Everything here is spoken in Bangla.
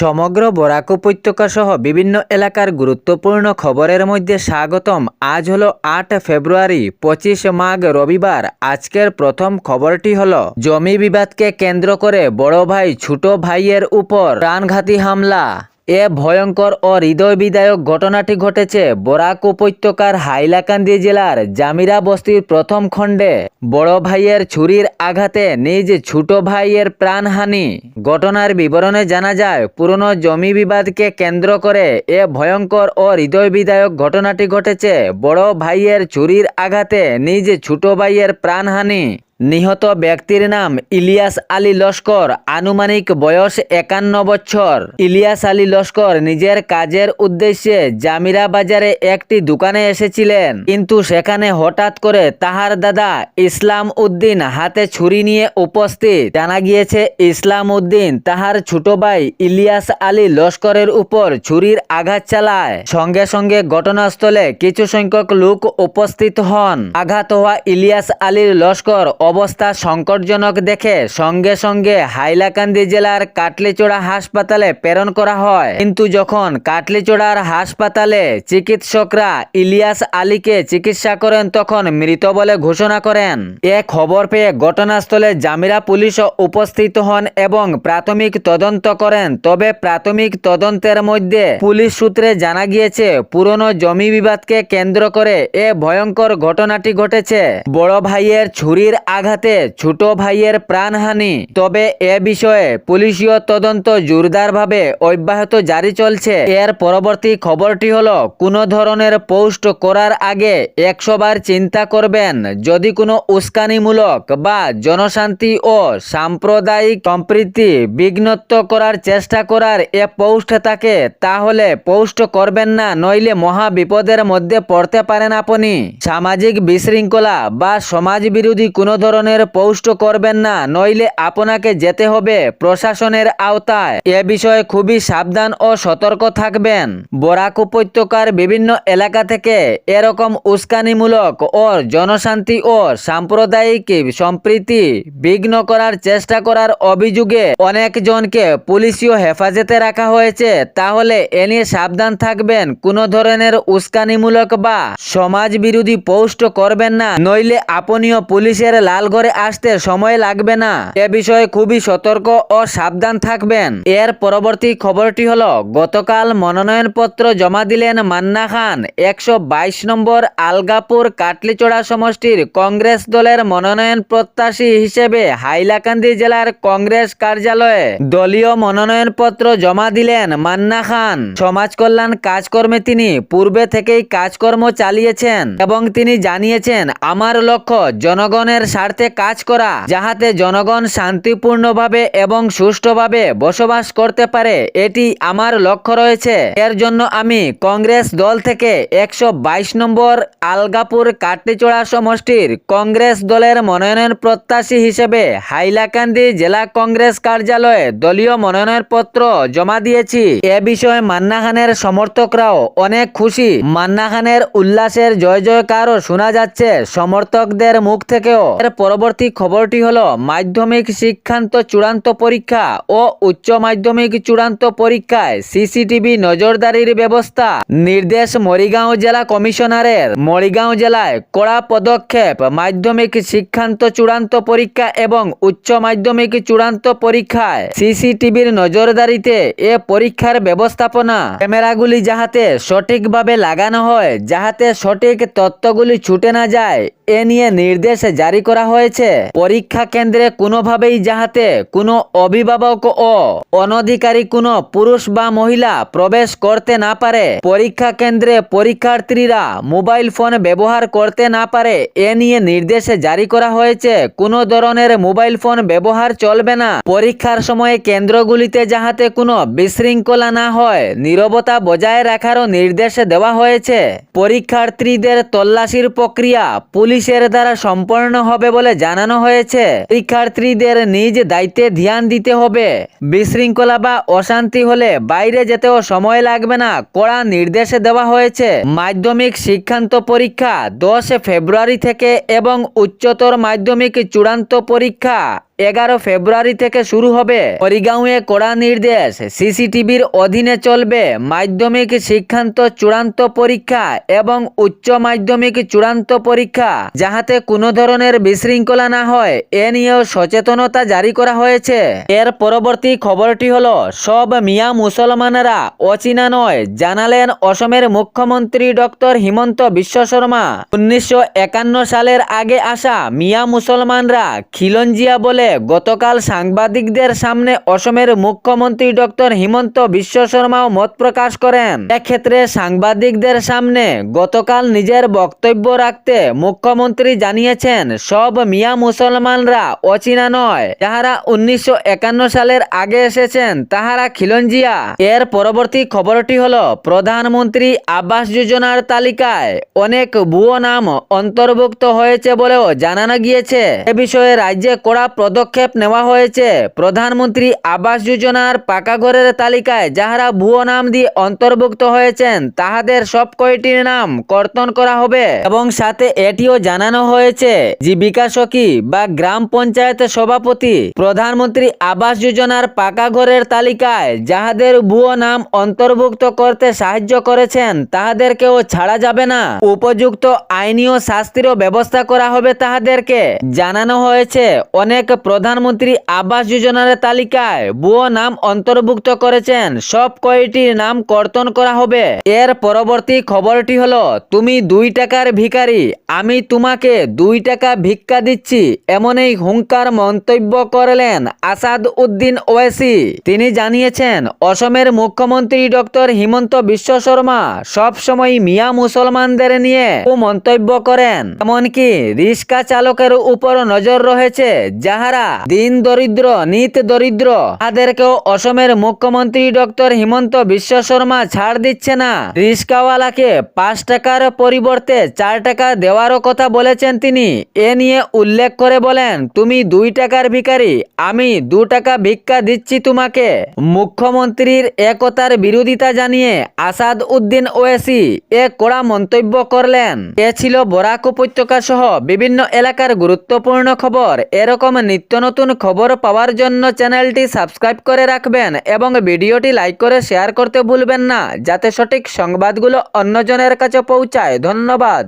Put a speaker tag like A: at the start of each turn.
A: সমগ্র বরাক উপত্যকা সহ বিভিন্ন এলাকার গুরুত্বপূর্ণ খবরের মধ্যে স্বাগতম। আজ হল আট ফেব্রুয়ারি, পঁচিশ মাঘ রবিবার। আজকের প্রথম খবরটি হল, জমি বিবাদকে কেন্দ্র করে বড় ভাই, ছোট ভাইয়ের উপর প্রাণঘাতী হামলা। এ ভয়ঙ্কর ও হৃদয় বিদায়ক ঘটনাটি ঘটেছে বরাক উপত্যকার হাইলাকান্দি জেলার জামিরা বস্তির প্রথম খণ্ডে। বড় ভাইয়ের ছুরির আঘাতে নিজ ছোট ভাইয়ের প্রাণহানি। ঘটনার বিবরণে জানা যায়, পুরনো জমি বিবাদকে কেন্দ্র করে এ ভয়ঙ্কর ও হৃদয় বিদায়ক ঘটনাটি ঘটেছে। বড় ভাইয়ের ছুরির আঘাতে নিজ ছোট ভাইয়ের প্রাণহানি। নিহত ব্যক্তির নাম ইলিয়াস আলী লস্কর। আনুমানিক বয়স একান্ন বছর। ইলিয়াস আলী লস্কর নিজের কাজের উদ্দেশ্যে জামিরা বাজারে একটি দোকানে এসেছিলেন। কিন্তু সেখানে হঠাৎ করে তাহার দাদা ইসলাম উদ্দিন হাতে ছুরি নিয়ে উপস্থিত। জানা গিয়েছে, ইসলাম উদ্দিন তাহার ছোট ভাই ইলিয়াস আলী লস্করের উপর ছুরির আঘাত চালায়। সঙ্গে সঙ্গে ঘটনাস্থলে কিছু সংখ্যক লোক উপস্থিত হন। আঘাত হওয়া ইলিয়াস আলীর লস্কর অবস্থা সংকটজনক দেখে সঙ্গে সঙ্গে হাইলাকান্দি জেলার কাটলিচোড়া হাসপাতালে প্রেরণ করা হয়। কিন্তু যখন কাটলিচোড়ার হাসপাতালে চিকিৎসকরা ইলিয়াস আলীকে চিকিৎসা করেন, তখন মৃত বলে ঘোষণা করেন। এ খবর পেয়ে ঘটনাস্থলে জামিরা পুলিশও উপস্থিত হন এবং প্রাথমিক তদন্ত করেন। তবে প্রাথমিক তদন্তের মধ্যে পুলিশ সূত্রে জানা গিয়েছে, পুরনো জমি বিবাদকে কেন্দ্র করে এ ভয়ঙ্কর ঘটনাটি ঘটেছে। বড় ভাইয়ের ছুরির আঘাতে ছোট ভাইয়ের প্রাণহানি। তবে এ বিষয়ে পুলিশীয় তদন্ত জোরদারভাবে অব্যাহত জারি চলছে। এর পরবর্তী খবরটি হলো, কোনো ধরনের পোস্ট করার আগে একশোবার চিন্তা করবেন। যদি কোনো উস্কানিমূলক বা জনশান্তি ও সাম্প্রদায়িক সম্প্রীতি বিঘ্নত্ব করার চেষ্টা করার এ পোস্ট থাকে, তাহলে পোস্ট করবেন না, নইলে মহা বিপদের মধ্যে পড়তে পারেন আপনি। সামাজিক বিশৃঙ্খলা বা সমাজ বিরোধী কোনো ধরনের পোস্ট করবেন না, নইলে আপনাকে যেতে হবে প্রশাসনের আওতায়। এ বিষয়ে খুবই সাবধান ও সতর্ক থাকবেন। বরাক উপত্যকার বিভিন্ন এলাকা থেকে এরকম উস্কানিমূলক ও জনশান্তি ও সাম্প্রদায়িক সম্প্রীতি বিঘ্ন করার চেষ্টা করার অভিযোগে অনেকজনকে পুলিশীয় হেফাজতে রাখা হয়েছে। তাহলে এ নিয়ে সাবধান থাকবেন, কোনো ধরনের উস্কানিমূলক বা সমাজ বিরোধী পোস্ট করবেন না, নইলে আপনিও পুলিশের লাল ঘরে আসতে সময় লাগবে না। এ বিষয়ে খুবই সতর্ক ও সাবধান থাকবেন। এর পরবর্তী খবরটি হলো, গতকাল মনোনয়নপত্র জমা দিলেন মান্না খান। একশো বাইশ নম্বর আলগাপুর কাটলিচড়া সমষ্টির কংগ্রেস দলের মনোনয়ন প্রত্যাশী হিসেবে হাইলাকান্দি জেলার কংগ্রেস কার্যালয়ে দলীয় মনোনয়নপত্র জমা দিলেন মান্না খান। সমাজ কল্যাণ কাজকর্মে তিনি পূর্বে থেকেই কাজকর্ম চালিয়েছেন এবং তিনি জানিয়েছেন, আমার লক্ষ্য জনগণের স্বার্থে কাজ করা, যাহাতে জনগণ শান্তিপূর্ণভাবে এবং সুষ্ঠুভাবে বসবাস করতে পারে, এটি আমার লক্ষ্য রয়েছে। এর জন্য আমি কংগ্রেস দল থেকে একশো বাইশ নম্বর আলগাপুর কাটলিচড়া সমষ্টির কংগ্রেস দলের মনোনয়ন প্রত্যাশী হিসেবে হাইলাকান্দি জেলা কংগ্রেস কার্যালয়ে দলীয় মনোনয়নপত্র জমা দিয়েছি। এ বিষয়ে মান্না খানের সমর্থকরাও অনেক খুশি। মান্না খানের উল্লাসের জয় জয়কারও শোনা যাচ্ছে সমর্থকদের মুখ থেকেও। পরবর্তী খবরটি হলো, মাধ্যমিক শিক্ষান্ত চূড়ান্ত পরীক্ষা ও উচ্চ মাধ্যমিক চূড়ান্ত পরীক্ষায় সিসিটিভি নজরদারির ব্যবস্থা। নির্দেশ মরিগাঁও জেলা কমিশনারের। মরিগাঁও জেলায় কড়া পদক্ষেপ, মাধ্যমিক শিক্ষান্ত চূড়ান্ত পরীক্ষা এবং উচ্চ মাধ্যমিক চূড়ান্ত পরীক্ষায় সিসিটিভির নজরদারিতে এ পরীক্ষার ব্যবস্থাপনা। ক্যামেরাগুলি যাহাতে সঠিকভাবে লাগানো হয়, যাহাতে সঠিক তথ্যগুলি ছুটে না যায়, এ নিয়ে নির্দেশ জারি করা হয়েছে। পরীক্ষা কেন্দ্রে কোনোভাবেই যাহাতে কোনো অভিভাবক ও অনধিকারী কোনো পুরুষ বা মহিলা প্রবেশ করতে না পারে, পরীক্ষা কেন্দ্রে পরীক্ষার্থীরা মোবাইল ফোন ব্যবহার করতে না পারে, এ নিয়ে নির্দেশ জারি করা হয়েছে, কোনো ধরনের মোবাইল ফোন ব্যবহার চলবে না। পরীক্ষার সময়ে কেন্দ্রগুলিতে যাহাতে কোনো বিশৃঙ্খলা না হয়, নীরবতা বজায় রাখারও নির্দেশ দেওয়া হয়েছে। পরীক্ষার্থীদের তল্লাশির প্রক্রিয়া পুলিশের দ্বারা সম্পন্ন হবে বলে জানানো হয়েছে। শিক্ষার্থীদের নিজ দায়িত্বে ধ্যান দিতে হবে। বিশৃঙ্খলা বা অশান্তি হলে বাইরে যেতেও সময় লাগবে না, কড়া নির্দেশে দেওয়া হয়েছে। মাধ্যমিক শিক্ষান্ত পরীক্ষা দশ ফেব্রুয়ারি থেকে এবং উচ্চতর মাধ্যমিক চূড়ান্ত পরীক্ষা এগারো ফেব্রুয়ারি থেকে শুরু হবে। মরিগাঁওয়ে কড়া নির্দেশ। সিসিটিভির অধীনে চলবে মাধ্যমিক শিক্ষান্ত চূড়ান্ত পরীক্ষা এবং উচ্চ মাধ্যমিক চূড়ান্ত পরীক্ষা। যাহাতে কোনো ধরনের বিশৃঙ্খলা না হয়, এ নিয়েও সচেতনতা জারি করা হয়েছে। এর পরবর্তী খবরটি হল, সব মিয়া মুসলমানেরা অচেনা নয়, জানালেন অসমের মুখ্যমন্ত্রী ডক্টর হিমন্ত বিশ্ব শর্মা। উনিশশো একান্ন সালের আগে আসা মিয়া মুসলমানরা খিলঞ্জিয়া বলে গতকাল সাংবাদিকদের সামনে অসমের মুখ্যমন্ত্রী ডক্টর হিমন্ত বিশ্ব শর্মাও মত প্রকাশ করেন। এক্ষেত্রে সাংবাদিকদের সামনে গতকাল নিজের বক্তব্য রাখতে মুখ্যমন্ত্রী জানিয়েছেন, সব মিয়া মুসলমানরা অচেনা নয়। যাহারা উনিশশো একান্ন সালের আগে এসেছেন, তাহারা খিলঞ্জিয়া। এর পরবর্তী খবরটি হলো, প্রধানমন্ত্রী আবাস যোজনার তালিকায় অনেক ভুয়ো নাম অন্তর্ভুক্ত হয়েছে বলেও জানানো গিয়েছে। এ বিষয়ে রাজ্যে কড়া পদক্ষেপ নেওয়া হয়েছে। প্রধানমন্ত্রী আবাস যোজনার পাকা ঘরের তালিকায় যাহারা ভুয়ো নাম দিয়ে অন্তর্ভুক্ত হয়েছেন, তাহাদের সব কয়টির নাম কর্তন করা হবে। এবং সাথে এটিও জানানো হয়েছে, জীবিকা সখী বা গ্রাম পঞ্চায়েত সভাপতি, প্রধানমন্ত্রী আবাস যোজনার পাকা ঘরের তালিকায় যাহাদের ভুয়ো নাম অন্তর্ভুক্ত করতে সাহায্য করেছেন, তাহাদেরকেও ছাড়া যাবে না। উপযুক্ত আইনি ও শাস্তিরও ব্যবস্থা করা হবে তাহাদেরকে, জানানো হয়েছে অনেক প্রধানমন্ত্রী আবাস যোজনার তালিকায় ভুয়ো নাম অন্তর্ভুক্ত করেছেন। সব কয়টির নাম কর্তন করা হবে। এর পরবর্তী খবরটি হলো, তুমি দুই টাকার ভিখারি, আমি তোমাকে দুই টাকা ভিক্ষা দিচ্ছি। এমনই হুঙ্কার মন্তব্য করলেন আসাদ উদ্দিন ওয়েসি তিনি জানিয়েছেন, অসমের মুখ্যমন্ত্রী ডক্টর হিমন্ত বিশ্ব শর্মা সব সময় মিয়া মুসলমানদের নিয়ে মন্তব্য করেন। এমনকি রিক্সা চালকের উপর নজর রয়েছে যাহারা দিন দরিদ্র, নিত দরিদ্র, তাদেরকেও অসমের মুখ্যমন্ত্রী ডক্টর হিমন্ত বিশ্ব শর্মা ছাড় দিচ্ছে না। রিস্কাওয়ালাকে পাঁচ টাকার পরিবর্তে চার টাকা দেওয়ারও কথা বলেছেন তিনি। এ নিয়ে উল্লেখ করে বলেন, তুমি দুই টাকার ভিখারি, আমি দু টাকা ভিক্ষা দিচ্ছি তোমাকে। মুখ্যমন্ত্রীর একতার বিরোধিতা জানিয়ে আসাদ উদ্দিন ওয়েসি এ কড়া মন্তব্য করলেন। এ ছিল বরাক উপত্যকা সহ বিভিন্ন এলাকার গুরুত্বপূর্ণ খবর। এরকম নিত্য নতুন খবর পাওয়ার জন্য চ্যানেলটি সাবস্ক্রাইব করে রাখবেন এবং ভিডিওটি লাইক করে শেয়ার করতে ভুলবেন না, যাতে সঠিক সংবাদগুলো অন্যজনের কাছে পৌঁছায়। ধন্যবাদ।